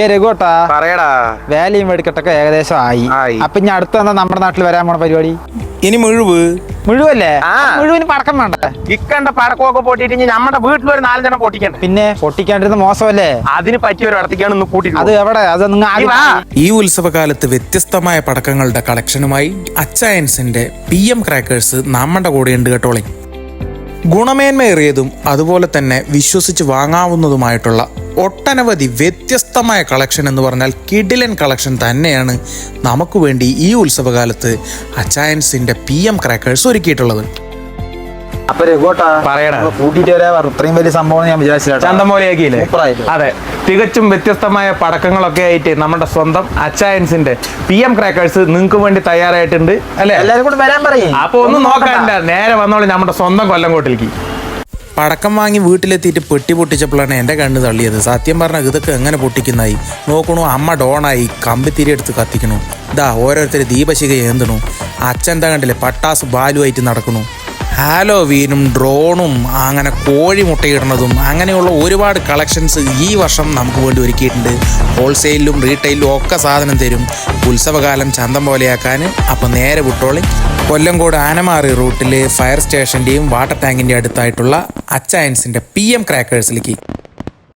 ഏ രഘുട്ടാ പറയടാ. വേലയും വെടിക്കെട്ടൊക്കെ ഏകദേശം ആയി. അപ്പൊ ഇനി അടുത്ത എന്താ നമ്മുടെ നാട്ടിൽ വരാൻ പോണ പരിപാടി? ഇനി മുഴുവ്. മുഴുവല്ലേ? ആ. മുഴുവൻ പടക്കം വേണ്ട? ഇക്കണ്ട പടക്കമൊക്കെ പൊട്ടിയിട്ട് ഇനി നമ്മുടെ വീട്ടിൽ ഒരു നാലഞ്ചെണ്ണം പൊട്ടിക്കണ്ട? പിന്നെ പൊട്ടിക്കാണ്ടിരുന്ന മോശമല്ലേ? അതിന് പറ്റിയ ഒരു ഇടത്തേക്കാണ് കൂട്ടി അത് എവിടെ? അത് നിങ്ങൾ ഈ ഉത്സവകാലത്ത് വ്യത്യസ്തമായ പടക്കങ്ങളുടെ കളക്ഷനുമായി അച്ചയൻസിന്റെ പി എം ക്രാക്കേഴ്സ് നമ്മുടെ കൂടെ ഉണ്ട് കേട്ടോളി. ഗുണമേന്മയേറിയതും അതുപോലെ തന്നെ വിശ്വസിച്ച് വാങ്ങാവുന്നതുമായിട്ടുള്ള ഒട്ടനവധി വ്യത്യസ്തമായ കളക്ഷൻ എന്ന് പറഞ്ഞാൽ കിഡിലൻ കളക്ഷൻ തന്നെയാണ് നമുക്ക് വേണ്ടി ഈ ഉത്സവകാലത്ത് അച്ചായൻസിന്റെ പി എം ക്രാക്കേഴ്സ് ഒരുക്കിയിട്ടുള്ളത്. അപ്പൊ രഘുട്ടാ പറയടാ. കൂട്ടിട്ട് വരാ. ഇത്രയും വലിയ സംഭവം ഞാൻ വിചാരിച്ചില്ല അതെ. തികച്ചും വ്യത്യസ്തമായ പടക്കങ്ങളൊക്കെ ആയിട്ട് നമ്മുടെ സ്വന്തം അച്ചായൻസിന്റെ പി എം ക്രാക്കേഴ്സ് നിങ്ങൾക്ക് വേണ്ടി തയ്യാറായിട്ടുണ്ട് അല്ലെ? എല്ലാരും കൂടെ വരാൻ പറയും. അപ്പൊ ഒന്നും നോക്കാനില്ല നേരെ വന്നോളൂ നമ്മുടെ സ്വന്തം കൊല്ലംകോട്ടിലേക്ക് പടക്കം വാങ്ങി വീട്ടിലെത്തിയിട്ട് പെട്ടി പൊട്ടിച്ചപ്പോഴാണ് എന്റെ കണ്ണ് തള്ളിയത്. സത്യം പറഞ്ഞാൽ ഇതൊക്കെ എങ്ങനെ പൊട്ടിക്കുന്നതായി? നോക്കണു അമ്മ ഡോണായി കമ്പിത്തിരി എടുത്ത് കത്തിക്കണു. ഇതാ ഓരോരുത്തർ ദീപശിക ഏന്തണു. അച്ഛൻ എന്താ കണ്ടില്ലേ പട്ടാസ് ബാലുമായിട്ട് നടക്കണു. ഹാലോ വീനും ഡ്രോണും അങ്ങനെ കോഴി മുട്ടയിടുന്നതും അങ്ങനെയുള്ള ഒരുപാട് കളക്ഷൻസ് ഈ വർഷം നമുക്ക് വേണ്ടി ഒരുക്കിയിട്ടുണ്ട്. ഹോൾസെയിലും റീറ്റെയിലും ഒക്കെ സാധനം തരും. ഉത്സവകാലം ചന്തം പോലെയാക്കാൻ അപ്പം നേരെ വിട്ടോളി. കൊല്ലങ്കോട് ആനമാറി റൂട്ടിലെ ഫയർ സ്റ്റേഷന്റെയും വാട്ടർ ടാങ്കിന്റെ അടുത്തായിട്ടുള്ള അച്ചയൻസിന്റെ പി എം ക്രാക്കേഴ്സിലേക്ക്